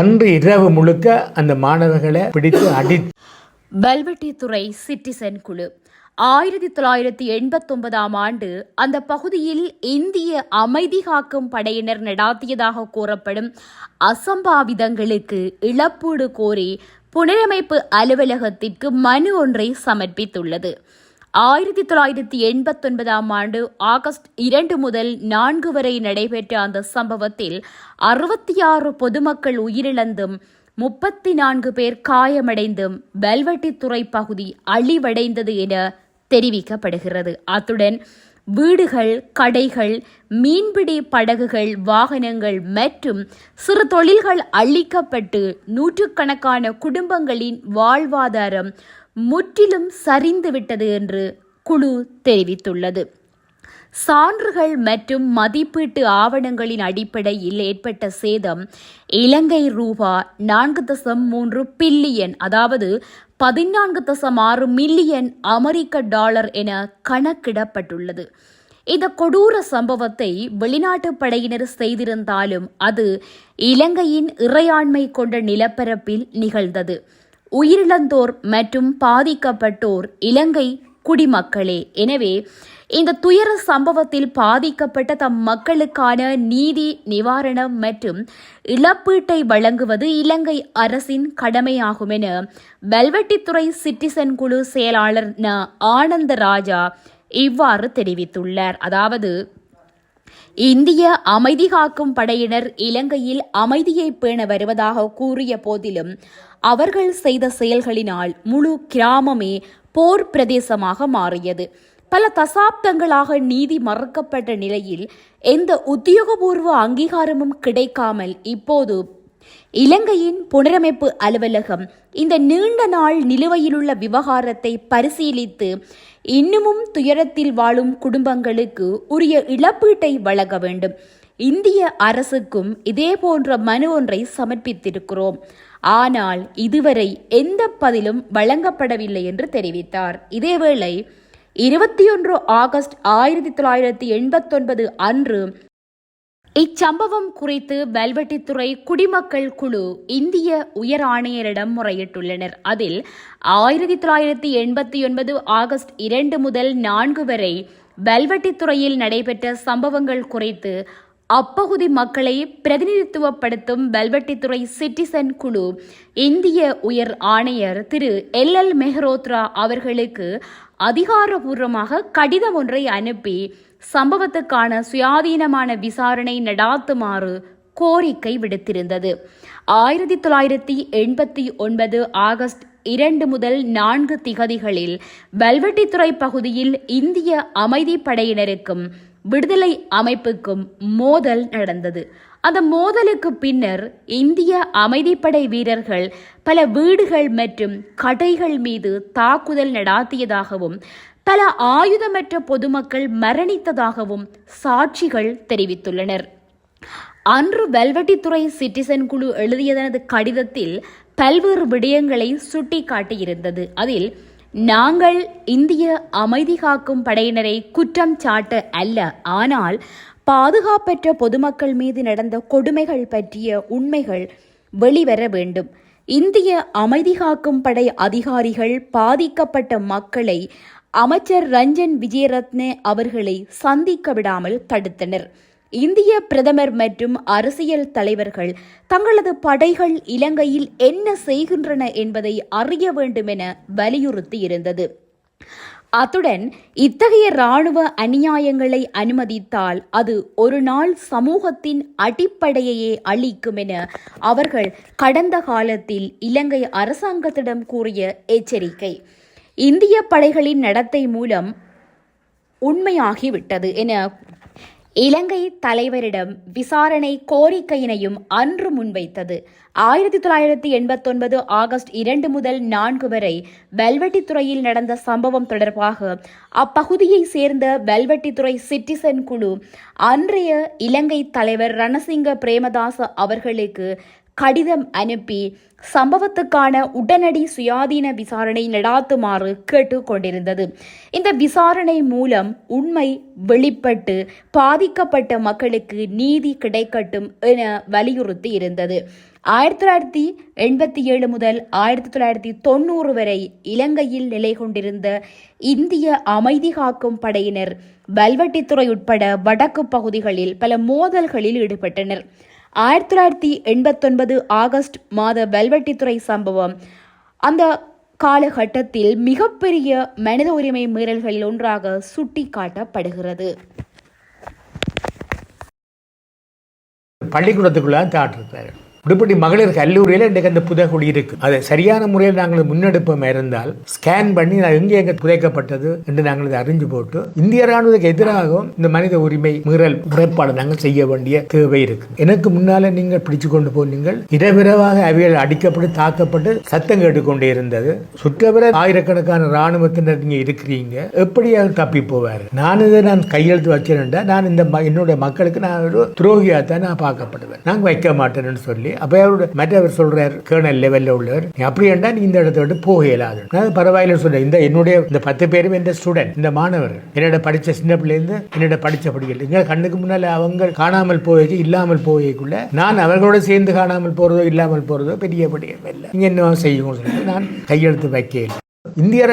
அன்று இரவு முழுக்க அந்த மாணவர்களை பிடித்து அடி பல்வெட்டித்துறை சிட்டிசன் குழு. ஆயிரத்தி தொள்ளாயிரத்தி எண்பத்தொன்பதாம் ஆண்டு அந்த பகுதியில் இந்திய அமைதி காக்கும் படையினர் நடாத்தியதாக கூறப்படும் அசம்பாவிதங்களுக்கு இழப்பீடு கோரி புனரமைப்பு அலுவலகத்திற்கு மனு ஒன்றை சமர்ப்பித்துள்ளது. ஆயிரத்தி தொள்ளாயிரத்தி எண்பத்தொன்பதாம் ஆண்டு ஆகஸ்ட் இரண்டு முதல் நான்கு வரை நடைபெற்ற அந்த சம்பவத்தில் அறுபத்தி ஆறு பொதுமக்கள் உயிரிழந்தும் முப்பத்தி நான்கு பேர் காயமடைந்தும் பெல்வெட்டித்துறை பகுதி அழிவடைந்தது என தெரிவிக்கப்படுகிறது. அத்துடன் வீடுகள் கடைகள் மீன்பிடி படகுகள் வாகனங்கள் மற்றும் சிறு தொழில்கள் அழிக்கப்பட்டு நூற்றுக்கணக்கான குடும்பங்களின் வாழ்வாதாரம் முற்றிலும் சரிந்துவிட்டது என்று குழு தெரிவித்துள்ளது. சான்றுகள் மற்றும் மதிப்பீட்டு ஆவணங்களின் அடிப்படையில் ஏற்பட்ட சேதம் இலங்கை ரூபா நான்கு தசம் மூன்று பில்லியன் அதாவது பதினான்கு தசம் ஆறு மில்லியன் அமெரிக்க டாலர் என கணக்கிடப்பட்டுள்ளது. இந்த கொடூர சம்பவத்தை வெளிநாட்டு படையினர் செய்திருந்தாலும் அது இலங்கையின் இறையாண்மை கொண்ட நிலப்பரப்பில் நிகழ்ந்தது. உயிரிழந்தோர் மற்றும் பாதிக்கப்பட்டோர் இலங்கை குடிமக்களே. எனவே இந்த துயர சம்பவத்தில் பாதிக்கப்பட்ட தம் மக்களுக்கான நீதி நிவாரணம் மற்றும் இழப்பீட்டை வழங்குவது இலங்கை அரசின் கடமையாகும் என வெல்வெட்டித்துறை சிட்டிசன் குழு செயலாளர் ந. ஆனந்த ராஜா இவ்வாறு தெரிவித்துள்ளார். அதாவது இந்திய அமைதி காக்கும் படையினர் இலங்கையில் அமைதியை பேண வருவதாக கூறிய போதிலும் அவர்கள் செய்த செயல்களினால் முழு கிராமமே போர் பிரதேசமாக மாறியது. பல தசாப்தங்களாக நீதி மறுக்கப்பட்ட நிலையில் எந்த உத்தியோகபூர்வ அங்கீகாரமும் கிடைக்காமல் இப்போது இலங்கையின் புனரமைப்பு அலுவலகம் இந்த நீண்ட நாள் நிலுவையிலுள்ள விவகாரத்தை பரிசீலித்து இன்னமும் துயரத்தில் வாழும் குடும்பங்களுக்கு உரிய இழப்பீட்டை வழங்க வேண்டும். இந்திய அரசுக்கும் இதே போன்ற மனு ஒன்றை சமர்ப்பித்திருக்கிறோம். ஆனால் இதுவரை எந்த பதிலும் வழங்கப்படவில்லை என்று தெரிவித்தார். இதேவேளை இருபத்தி ஒன்று ஆகஸ்ட் ஆயிரத்தி தொள்ளாயிரத்தி எண்பத்தொன்பது அன்று இச்சம்பவம் குறித்து வெல்வெட்டித்துறை குடிமக்கள் குழு இந்திய உயர் ஆணையரிடம் முறையிட்டுள்ளனர். அதில் ஆயிரத்தி தொள்ளாயிரத்தி எண்பத்தி ஒன்பது ஆகஸ்ட் இரண்டு முதல் நான்கு வரை வெல்வெட்டித்துறையில் நடைபெற்ற சம்பவங்கள் குறித்து அப்பகுதி மக்களை பிரதிநிதித்துவப்படுத்தும் வெல்வெட்டித்துறை சிட்டிசன் குழு இந்திய உயர் ஆணையர் திரு எல் எல் மெஹ்ரோத்ரா அவர்களுக்கு அதிகாரபூர்வமாக கடிதம் ஒன்றை அனுப்பி சம்பவத்துக்கான சுயாதீனமான விசாரணை நடாத்துமாறு கோரிக்கை விடுத்திருந்தது. ஆயிரத்தி தொள்ளாயிரத்தி எண்பத்தி ஒன்பது ஆகஸ்ட் இரண்டு முதல் நான்கு திகதிகளில் வல்வெட்டித்துறை பகுதியில் இந்திய அமைதி படையினருக்கும் விடுதலை அமைப்புக்கும் மோதல் நடந்தது. அந்த மோதலுக்கு பின்னர் இந்திய அமைதிப்படை வீரர்கள் பல வீடுகள் மற்றும் கடைகள் மீது தாக்குதல் நடாத்தியதாகவும் பல ஆயுதமற்ற பொதுமக்கள் மரணித்ததாகவும் சாட்சிகள் தெரிவித்துள்ளனர். அன்று வெல்வெட்டித்துறை சிட்டிசன் குழு எழுதியதனது கடிதத்தில் பல்வேறு விடயங்களை சுட்டிக்காட்டியிருந்தது. அதில் நாங்கள் இந்திய அமைதி காக்கும் படையினரை குற்றம் சாட்ட அல்ல. ஆனால் பாதுகாப்பற்ற பொதுமக்கள் மீது நடந்த கொடுமைகள் பற்றிய உண்மைகள் வெளிவர வேண்டும். இந்திய அமைதி காக்கும் படை அதிகாரிகள் பாதிக்கப்பட்ட மக்களை அமைச்சர் ரஞ்சன் விஜயரத்னே அவர்களை சந்திக்க விடாமல் தடுத்தனர். இந்திய பிரதமர் மற்றும் அரசியல் தலைவர்கள் தங்களது படைகள் இலங்கையில் என்ன செய்கின்றன என்பதை அறிய வேண்டும் என வலியுறுத்தி இருந்தது அத்துடன் இத்தகைய இராணுவ அநியாயங்களை அனுமதித்தால் அது ஒரு நாள் சமூகத்தின் அடிப்படையையே அளிக்கும் என அவர்கள் கடந்த காலத்தில் இலங்கை அரசாங்கத்திடம் கூறிய எச்சரிக்கை. இந்திய படைகளின் நடத்தை மூலம் உண்மையாகிவிட்டது என இலங்கை தலைவரிடம் விசாரணை கோரிக்கையினையும் அன்று முன்வைத்தது. ஆயிரத்தி தொள்ளாயிரத்தி எண்பத்தொன்பது ஆகஸ்ட் இரண்டு முதல் நான்கு வரை வெல்வெட்டித்துறையில் நடந்த சம்பவம் தொடர்பாக அப்பகுதியை சேர்ந்த வெல்வெட்டித்துறை சிட்டிசன் குழு அன்றைய இலங்கை தலைவர் ரணசிங்க பிரேமதாச அவர்களுக்கு கடிதம் அனுப்பி சம்பவத்துக்கான உடனடி சுயாதீன விசாரணை நடாத்துமாறு கேட்டுக்கொண்டிருந்தது. இந்த விசாரணை மூலம் உண்மை வெளிப்பட்டு பாதிக்கப்பட்ட மக்களுக்கு நீதி கிடைக்கட்டும் என வலியுறுத்தி இருந்தது ஆயிரத்தி தொள்ளாயிரத்தி எண்பத்தி ஏழு முதல் ஆயிரத்தி தொள்ளாயிரத்தி தொண்ணூறு வரை இலங்கையில் நிலை கொண்டிருந்த இந்திய அமைதி காக்கும் படையினர் வல்வெட்டித்துறை உட்பட வடக்கு பகுதிகளில் பல மோதல்களில் ஈடுபட்டனர். ஆயிரத்தி தொள்ளாயிரத்தி எண்பத்தொன்பது ஆகஸ்ட் மாத வெல்வெட்டித்துறை சம்பவம். அந்த காலகட்டத்தில் மிகப்பெரிய மனித உரிமை மீறல்களில் ஒன்றாக சுட்டிக்காட்டப்படுகிறது. பள்ளிக்கூடத்துக்குள்ள தாட்டிருப்பாரு உடுப்பட்டி மகளிர் கல்லூரியில் இன்றைக்கு அந்த புதைக்குடி இருக்கு. அதை சரியான முறையில் நாங்கள் முன்னெடுப்போம் இருந்தால் ஸ்கேன் பண்ணி நான் எங்கே எங்கே புதைக்கப்பட்டது என்று நாங்கள் இதை அறிஞ்சு போட்டு இந்திய ராணுவத்துக்கு எதிராகவும் இந்த மனித உரிமை மீறல் முறைப்பாடு நாங்கள் செய்ய வேண்டிய தேவை இருக்கு. எனக்கு முன்னால நீங்கள் பிடிச்சு கொண்டு போனீங்கள் இரவிரவாக அவைகள் அடிக்கப்பட்டு தாக்கப்பட்டு சத்தம் கேட்டுக்கொண்டே இருந்தது. சுற்றவர ஆயிரக்கணக்கான ராணுவத்தினர் நீங்க இருக்கிறீங்க. எப்படி அவர் தப்பி போவார். நான் இதை நான் கையெழுத்து வச்சிருந்தா நான் இந்த ம- என்னுடைய மக்களுக்கு நான் ஒரு துரோகியாக தான் நான் பார்க்கப்படுவேன். நான் வைக்க மாட்டேன்னு சொல்லி அப்போ அவரோட மற்றவர் சொல்றார் கேர்னல் லெவலில் உள்ளவர். நீ அப்படி என்றா நீ இந்த இடத்த விட்டு போக இயலாது நான் பரவாயில்ல சொல்றேன். இந்த என்னுடைய இந்த பத்து பேரும் இந்த ஸ்டூடெண்ட் இந்த மாணவர் என்னோட படிச்ச சின்ன பிள்ளைலேருந்து என்னோட படிச்ச படிக்கல எங்க கண்ணுக்கு முன்னால அவங்க காணாமல் போய் இல்லாமல் போய்க்குள்ள நான் அவர்களோட சேர்ந்து காணாமல் போறதோ இல்லாமல் போறதோ பெரிய படியம் இல்லை நீங்க என்ன செய்யுங்க சொல்லி நான் கையெழுத்து வைக்க இந்திய